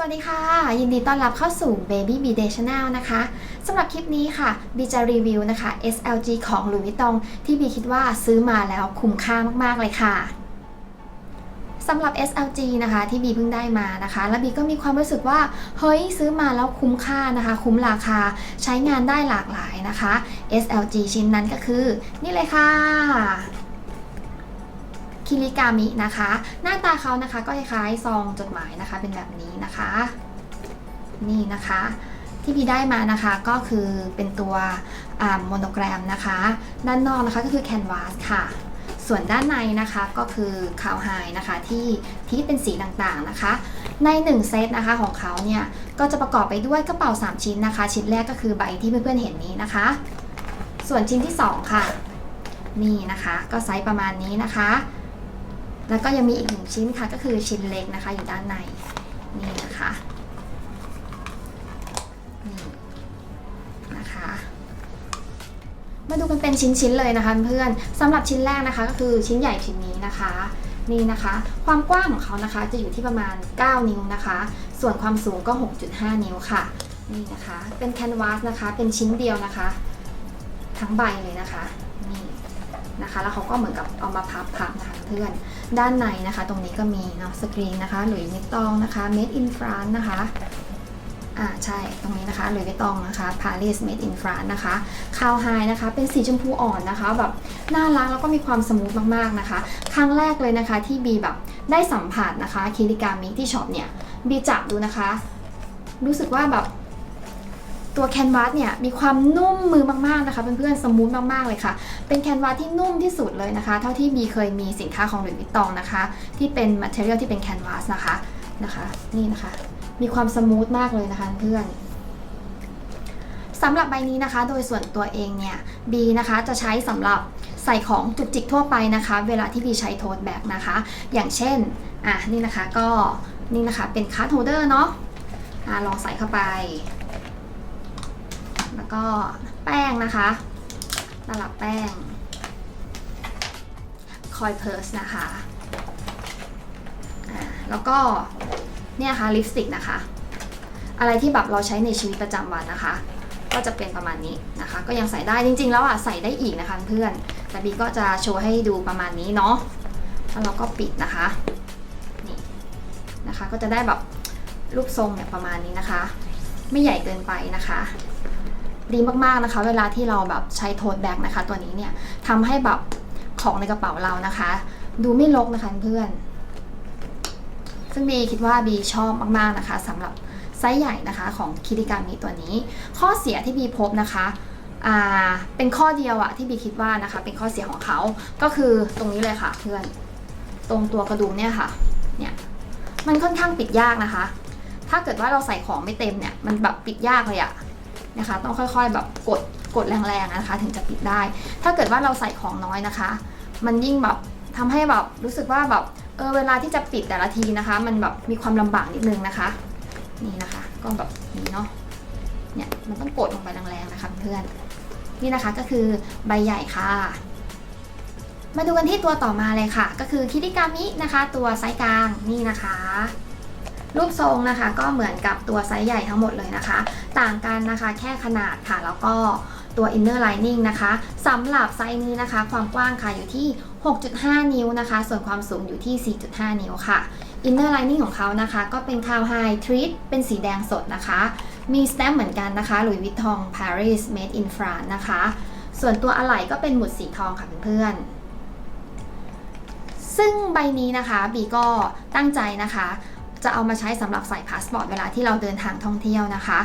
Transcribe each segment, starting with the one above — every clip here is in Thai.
สวัสดีค่ะ ยินดีต้อนรับเข้าสู่ Baby B Day Channel นะคะสำหรับคลิปนี้ค่ะบีจะรีวิวนะคะ SLG ของ Louis Vuitton ที่บีคิดว่าซื้อมาแล้วคุ้มค่ามาก ๆ เลยค่ะสำหรับ SLG นะคะที่บีเพิ่งได้มานะคะ และบีก็มีความรู้สึกว่าเฮ้ยซื้อมาแล้วคุ้มค่านะคะ คุ้มราคาใช้งานได้หลากหลายนะคะ SLG ชิ้นนั้นก็คือ นี่เลยค่ะ คิริกามินะคะ หน้าตาเขานะคะก็คล้ายๆซองจดหมายนะคะเป็นแบบนี้นะคะ นี่นะคะที่พี่ได้มานะคะก็คือเป็นตัวโมโนแกรมนะคะ ด้านนอกนะคะก็คือแคนวาสค่ะ ส่วนด้านในนะคะก็คือคาวไฮนะคะที่ที่เป็นสีต่างๆนะคะ ใน 1 เซตนะคะของเขาเนี่ยก็จะประกอบไปด้วยกระเป๋า 3 ชิ้นนะคะ ชิ้นแรกก็คือใบที่เพื่อนๆเห็นนี้นะคะ ส่วนชิ้นที่ 2 ค่ะ นี่นะคะ ก็ไซส์ประมาณนี้นะคะ แล้วก็ยังมีอีกหนึ่งชิ้นค่ะก็คือชิ้นเล็กนะคะอยู่ด้านในนี่นะคะนี่นะคะมาดูกันเป็นชิ้นๆเลยนะคะเพื่อนสำหรับชิ้นแรกนะคะ ก็คือชิ้นใหญ่ชิ้นนี้นะคะนี่นะคะ ความกว้างของเขานะคะจะอยู่ที่ประมาณ 9 นิ้วนะคะ ส่วนความสูงก็ 6.5 นิ้วค่ะนี่นะคะเป็นแคนวาสนะคะเป็นชิ้นเดียวนะคะ ทั้งใบเลยนะคะนี่นะคะ แล้วเขาก็เหมือนกับเอามาพับๆนะคะเพื่อน ด้านในนะคะ ตรงนี้ก็มีเนาะสกรีนนะคะหรือวิตตองนะคะ made in France นะคะอ่าใช่ตรงนี้นะคะหรือวิตตองนะคะ Paris made in France นะคะคาวไฮนะคะ เป็นสีชมพูอ่อนนะคะแบบน่ารักแล้วก็มีความสมูทมากๆนะคะ ครั้งแรกเลยนะคะที่บีแบบได้สัมผัสนะคะคิริกามิที่ช็อปเนี่ยบีจับดูนะคะ รู้สึกว่าแบบ ตัวแคนวาสเนี่ยมีความนุ่มมือมากๆนะคะเพื่อนๆสมูทมากๆเลยค่ะ เป็นแคนวาสที่นุ่มที่สุดเลยนะคะ เท่าที่บีเคยมีสินค้าของหลุยส์วิตตองนะคะ ที่เป็น material ที่เป็นแคนวาสนะคะนะคะนี่นะคะ มีความสมูทมากเลยนะคะเพื่อนสำหรับใบนี้นะคะ โดยส่วนตัวเองเนี่ยบีนะคะจะใช้สำหรับใส่ของจุกจิกทั่วไปนะคะ เวลาที่บีใช้โทสแบกนะคะ อย่างเช่นอะนี่นะคะก็นี่นะคะเป็นคัตโฮเดอร์เนาะอะลองใส่เข้าไป แล้วก็แป้งนะคะตลับแป้ง คอยเพิร์สนะคะแล้วก็เนี่ยค่ะลิปสติกนะคะ อะไรที่แบบเราใช้ในชีวิตประจำวันนะคะ ก็จะเป็นประมาณนี้นะคะ ก็ยังใส่ได้จริง ๆ แล้วอะใส่ได้อีกนะคะเพื่อนแต่บีก็จะโชว์ให้ดูประมาณนี้เนาะแล้วเราก็ปิดนะคะนี่นะคะ ก็จะได้แบบรูปทรงเนี่ยประมาณนี้นะคะ ไม่ใหญ่เกินไปนะคะ ดีมากๆนะคะ เวลาที่เราแบบใช้โทสแบกนะคะ ตัวนี้เนี่ยทำให้แบบของในกระเป๋าเรานะคะ ดูไม่รกนะคะเพื่อน ซึ่งบีคิดว่าบีชอบมากๆนะคะสำหรับไซส์ใหญ่นะคะของคิริกามิตัวนี้ ข้อเสียที่บีพบนะคะอ่าเป็นข้อเดียวอะที่บีคิดว่านะคะ เป็นข้อเสียของเขาก็คือตรงนี้เลยค่ะเพื่อน ตรงตัวกระดุมเนี่ยค่ะ เนี่ย มันค่อนข้างปิดยากนะคะ ถ้าเกิดว่าเราใส่ของไม่เต็มเนี่ย มันแบบปิดยากเลยอะ นะคะ ต้องค่อยๆแบบกดกดแรงๆนะคะ ถึงจะปิดได้ ถ้าเกิดว่าเราใส่ของน้อยนะคะ มันยิ่งแบบทำให้แบบรู้สึกว่าแบบเออเวลาที่จะปิดแต่ละทีนะคะ มันแบบมีความลำบากนิดนึงนะคะ นี่นะคะ ก็แบบนี้เนาะเนี่ยมันต้องกดลงไปแรงๆนะคะเพื่อนนี่นะคะก็คือใบใหญ่ค่ะ มาดูกันที่ตัวต่อมาเลยค่ะ ก็คือคิริกามินะคะ ตัวไซส์กลางนี่นะคะ รูปทรงนะคะก็เหมือนกับตัวไซส์ใหญ่ทั้งหมดเลยนะคะ ต่างกันนะคะแค่ขนาดค่ะ แล้วก็ตัว inner lining นะคะสำหรับไซส์นี้นะคะ ความกว้างค่ะอยู่ที่ 6.5 นิ้วนะคะ ส่วนความสูงอยู่ที่ 4.5 นิ้วค่ะ inner lining ของเขานะคะ ก็เป็นคาวไฮทรีตเป็นสีแดงสดนะคะ มีสแตมเหมือนกันนะคะหลุยส์วิตตอง Paris made in France นะคะ ส่วนตัวอะไหล่ก็เป็นหมุดสีทองค่ะเพื่อนๆซึ่งใบนี้นะคะบีก็ตั้งใจนะคะ จะเอามาใช้สำหรับใส่พาสปอร์ตเวลาที่เราเดินทางท่องเที่ยวนะคะ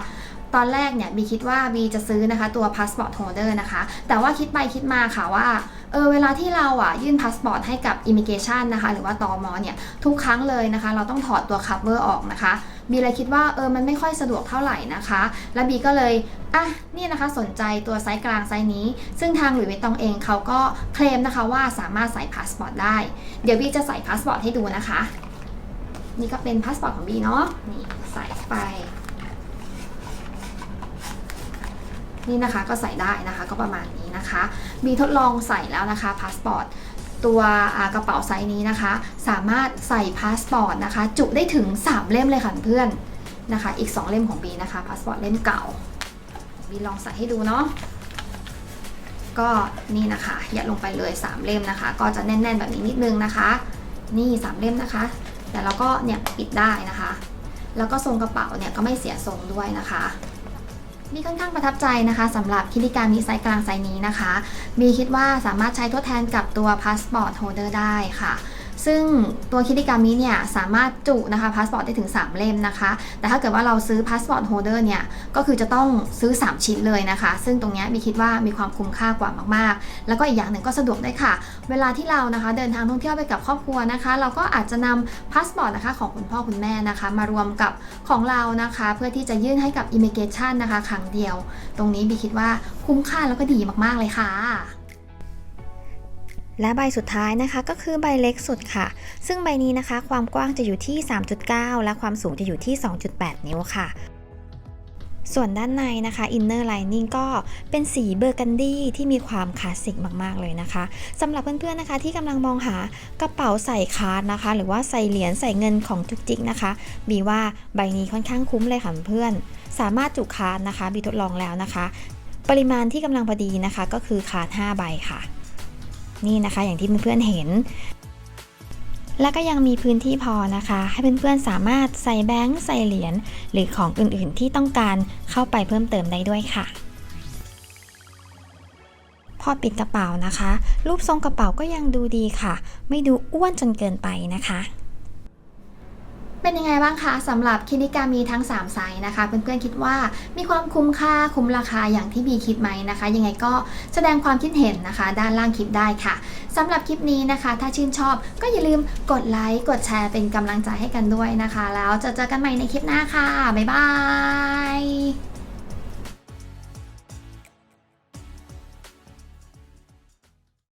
ตอนแรกเนี่ยบีคิดว่าบีจะซื้อนะคะตัวพาสปอร์ตโฮเดอร์นะคะ แต่ว่าคิดไปคิดมาค่ะว่าเออเวลาที่เราอะยื่นพาสปอร์ตให้กับอิมิเกชันนะคะ หรือว่าตอมเนี่ยทุกครั้งเลยนะคะ เราต้องถอดตัวคัฟเวอร์ออกนะคะบีเลยคิดว่าเออมันไม่ค่อยสะดวกเท่าไหร่นะคะ และบีก็เลยอะนี่นะคะสนใจตัวไซส์กลางไซส์นี้ ซึ่งทางหลุยส์วิตตองเองเขาก็เคลมนะคะว่าสามารถใส่พาสปอร์ตได้ เดี๋ยวบีจะใส่พาสปอร์ตให้ดูนะคะ นี่ก็เป็นพาสปอร์ตของบีเนาะนี่ใส่ไป นี่นะคะก็ใส่ได้นะคะก็ประมาณนี้นะคะมีทดลองใส่แล้วนะคะพาสปอร์ตตัวกระเป๋าไซส์นี้นะคะ สามารถใส่พาสปอร์ตนะคะ จุได้ถึง 3 เล่มเลยค่ะเพื่อนนะคะ อีก 2 เล่มของบีนะคะพาสปอร์ตเล่มเก่าบีลองใส่ให้ดูเนาะก็นี่นะคะยัดลงไปเลย 3 เล่มนะคะ ก็จะแน่น ๆ แบบนี้นิดนึงนะคะ นี่ 3 เล่มนะคะ แต่เราก็เนี่ยปิดได้นะคะ แล้วก็ทรงกระเป๋าเนี่ยก็ไม่เสียทรงด้วยนะคะมีค่อนข้างประทับใจนะคะสำหรับคิดิการมีไซส์กลางไซส์นี้นะคะ มีคิดว่าสามารถใช้ทดแทนกับตัวพาสปอร์ตโฮเดอร์ได้ค่ะ ซึ่งตัวคิดิกามิเนี่ยสามารถจุนะคะพาสปอร์ตได้ถึง 3 เล่มนะคะ แต่ถ้าเกิดว่าเราซื้อพาสปอร์ตโฮเดอร์เนี่ยก็คือจะต้องซื้อ 3 ชิ้นเลยนะคะ ซึ่งตรงเนี้ยมีคิดว่ามีความคุ้มค่ากว่ามากๆ แล้วก็อีกอย่างหนึ่งก็สะดวกด้วยค่ะ เวลาที่เรานะคะเดินทางท่องเที่ยวไปกับครอบครัวนะคะ เราก็อาจจะนำพาสปอร์ตนะคะของคุณพ่อคุณแม่นะคะ มารวมกับของเรานะคะ เพื่อที่จะยื่นให้กับอิมิเกชันนะคะครั้งเดียว ตรงนี้บีคิดว่าคุ้มค่าแล้วก็ดีมากๆเลยค่ะ และใบสุดท้ายนะคะก็คือใบเล็กสุดค่ะ ซึ่งใบนี้นะคะ ความกว้างจะอยู่ที่ 3.9 และความสูงจะอยู่ที่ 2.8 นิ้วค่ะ ส่วนด้านในนะคะ Inner Lining ก็เป็นสีเบอร์กันดี้ที่มีความคลาสสิกมากๆเลยนะคะสำหรับเพื่อนๆนะคะ ที่กำลังมองหากระเป๋าใส่คาร์ดนะคะ หรือว่าใส่เหรียญใส่เงินของจุกจิกนะคะ บีว่าใบนี้ค่อนข้างคุ้มเลยค่ะเพื่อน สามารถจุคาร์ดนะคะ บีทดลองแล้วนะคะ ปริมาณที่กำลังพอดีนะคะ ก็คือคาร์ด5ใบค่ะ นี่นะคะ อย่างที่เพื่อนๆเห็น แล้วก็ยังมีพื้นที่พอนะคะ ให้เพื่อนๆสามารถใส่แบงค์ใส่เหรียญหรือของอื่นๆที่ต้องการเข้าไปเพิ่มเติมได้ด้วยค่ะพอปิดกระเป๋านะคะ รูปทรงกระเป๋าก็ยังดูดีค่ะ ไม่ดูอ้วนจนเกินไปนะคะ เป็นยังไงบ้างคะสำหรับคินิกามีทั้ง3ไซส์นะคะ เพื่อนๆคิดว่ามีความคุ้มค่าคุ้มราคาอย่างที่บีคิดไหมนะคะ ยังไงก็แสดงความคิดเห็นนะคะ ด้านล่างคลิปได้ค่ะสำหรับคลิปนี้นะคะ ถ้าชื่นชอบก็อย่าลืมกดไลค์กดแชร์เป็นกำลังใจให้กันด้วยนะคะ แล้วจะเจอกันใหม่ในคลิปหน้าค่ะบ๊ายบาย